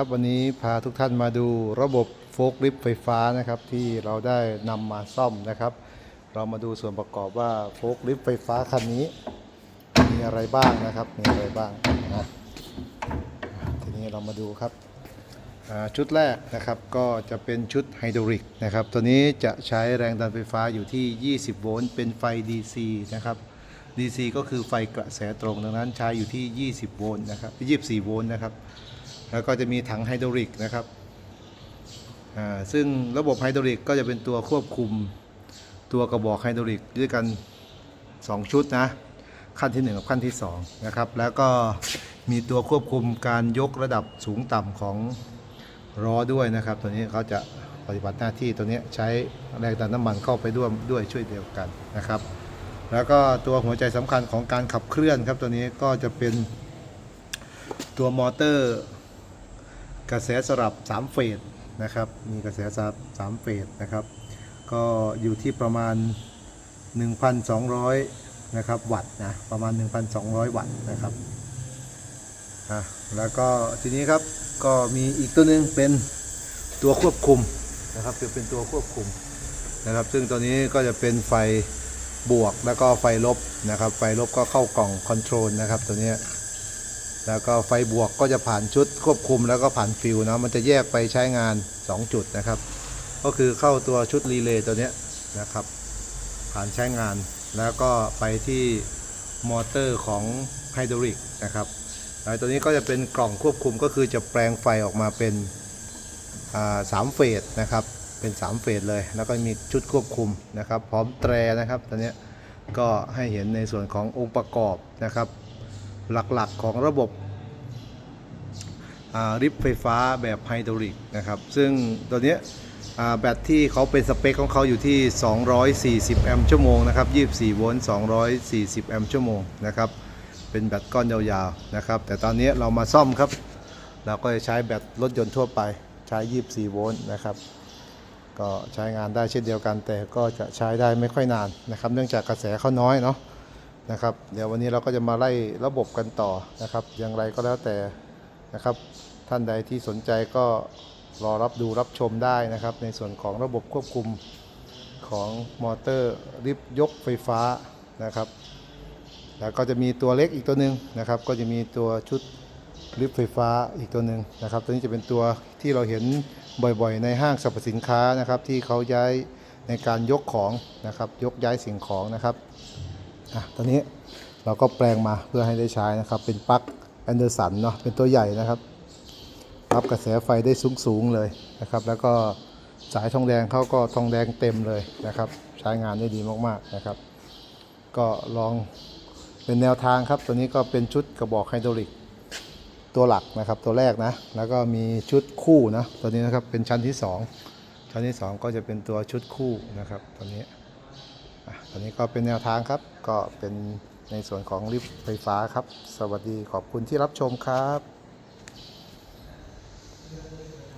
ครับวันนี้พาทุกท่านมาดูระบบโฟล์คลิฟต์ไฟฟ้านะครับที่เราได้นำมาซ่อมนะครับ เรามาดูส่วนประกอบว่าโฟล์คลิฟต์ไฟฟ้าคันนี้มีอะไรบ้างนะครับมีอะไรบ้างนะทีนี้เรามาดูครับชุดแรกนะครับก็จะเป็นชุดไฮดรอลิกนะครับตัวนี้จะใช้แรงดันไฟฟ้าอยู่ที่ 20 โวลต์เป็นไฟ DC นะครับ DC ก็คือไฟกระแสตรงดังนั้นใช้อยู่ที่ 20 โวลต์นะครับ24 โวลต์นะครับ แล้วก็จะมีถังไฮดรอลิกนะครับอ่าซึ่งระบบไฮดรอลิกก็จะเป็นตัวควบคุมตัวกระบอกไฮดรอลิกด้วยกัน 2 ชุดนะ ขั้นที่ 1 กับขั้นที่ 2 นะครับ แล้วก็มีตัวควบคุมการยกระดับสูงต่ำของล้อด้วยนะครับ ตัวนี้เขาจะปฏิบัติหน้าที่ตัวนี้ใช้แรงดันน้ำมันเข้าไปด้วยด้วยช่วยเดียวกันนะครับ แล้วก็ตัวหัวใจสำคัญของการขับเคลื่อนครับตัวนี้ก็จะเป็นตัวมอเตอร์ กระแสสลับ 3 เฟสนะครับ มีกระแสสลับ 3 เฟสนะครับ ก็อยู่ที่ประมาณ 1,200 นะครับ วัตต์นะ ประมาณ 1,200 วัตต์นะครับอะแล้วก็ทีนี้ครับ ก็มีอีกตัวหนึงเป็นตัวควบคุมนะครับจะเป็นตัวควบคุมนะครับ ซึ่งตัวนี้ก็จะเป็นไฟบวกแล้วก็ไฟลบนะครับ ไฟลบก็เข้ากล่องคอนโทรลนะครับตัวนี้ แล้วก็ไฟบวกก็จะผ่านชุดควบคุมแล้วก็ผ่านฟิวนะมันจะแยกไปใช้งาน 2 จุดนะครับ ก็คือเข้าตัวชุดรีเลย์ตัวนี้นะครับ ผ่านใช้งานแล้วก็ไปที่มอเตอร์ของไฮดรอลิกนะครับตัวนี้ก็จะเป็นกล่องควบคุมก็คือจะแปลงไฟออกมาเป็นสามเฟสนะครับเป็น 3 เฟสเลย แล้วก็มีชุดควบคุมนะครับ พร้อมแตรนะครับตัวนี้ก็ให้เห็นในส่วนขององค์ประกอบนะครับ หลักๆของระบบริบไฟฟ้าแบบไฮดรอลิกนะครับ ซึ่งตัวนี้แบตที่เขาเป็นสเปคของเขาอยู่ที่ 240 แอมป์ชั่วโมงนะครับ 24 โวลต์ 240 แอมป์ชั่วโมงนะครับ เป็นแบตก้อนยาวๆนะครับ แต่ตอนนี้เรามาซ่อมครับ เราก็จะใช้แบตรถยนต์ทั่วไป ใช้ 24 โวลต์นะครับ ก็ใช้งานได้เช่นเดียวกัน แต่ก็จะใช้ได้ไม่ค่อยนานนะครับ เนื่องจากกระแสเขาน้อยเนาะ นะครับ เดี๋ยววันนี้เราก็จะมาไล่ระบบกันต่อนะครับ อย่างไรก็แล้วแต่นะครับ ท่านใดที่สนใจก็รอรับดูรับชมได้นะครับ ในส่วนของระบบควบคุมของมอเตอร์ริบยกไฟฟ้านะครับ แล้วก็จะมีตัวเล็กอีกตัวหนึ่งนะครับ ก็จะมีตัวชุดลิฟต์ไฟฟ้าอีกตัวหนึ่งนะครับ ตัวนี้จะเป็นตัวที่เราเห็นบ่อยๆ ในห้างสรรพสินค้านะครับ ที่เขาย้ายในการยกของนะครับ ยกย้ายสิ่งของนะครับ อะตอนนี้เราก็แปลงมาเพื่อให้ได้ใช้นะครับ เป็นปลั๊กแอนเดอร์สันเนาะเป็นตัวใหญ่นะครับ รับกระแสไฟได้สูงๆเลยนะครับ แล้วก็สายทองแดงเขาก็ทองแดงเต็มเลยนะครับ ใช้งานได้ดีมากๆนะครับ ก็ลองเป็นแนวทางครับ ตัวนี้ก็เป็นชุดกระบอกไฮดรอลิกตัวหลักนะครับตัวแรกนะ แล้วก็มีชุดคู่นะตัวนี้นะครับเป็นชั้นที่สองชั้นที่สองก็จะเป็นตัวชุดคู่นะครับตัวนี้ ตอนนี้ก็เป็นแนวทางครับ ก็เป็นในส่วนของลิฟต์ไฟฟ้าครับ สวัสดีขอบคุณที่รับชมครับ